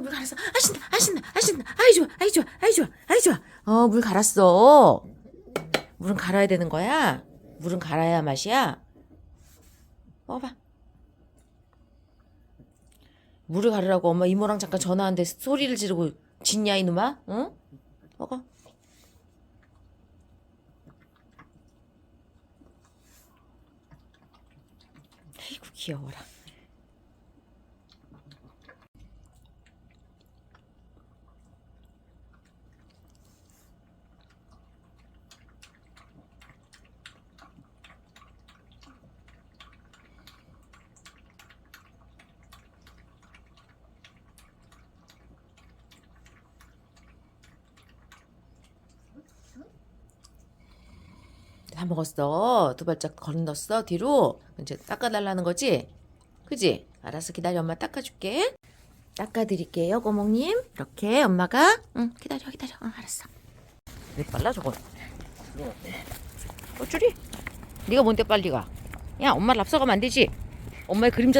물 갈았어. 아 신나, 아 신나, 아 신나. 아이 좋아, 아이 좋아, 아이 좋아, 아이 좋아. 어, 물 갈았어. 물은 갈아야 되는 거야. 물은 갈아야 맛이야. 먹어봐. 물을 가르라고 엄마 이모랑 잠깐 전화하는데 소리를 지르고 짖냐 이놈아? 응? 먹어. 아이고 귀여워라. 다 먹었어. 두 발짝 건넜어 뒤로. 이제 닦아달라는 거지? 그지? 알았어 기다려 엄마 닦아줄게. 닦아드릴게요 고목님. 이렇게 엄마가 응 기다려 기다려. 응 알았어. 왜 빨라 저거? 어쭈리? 네가 뭔데 빨리 가? 야 엄마를 앞서가면 안 되지. 엄마의 그림자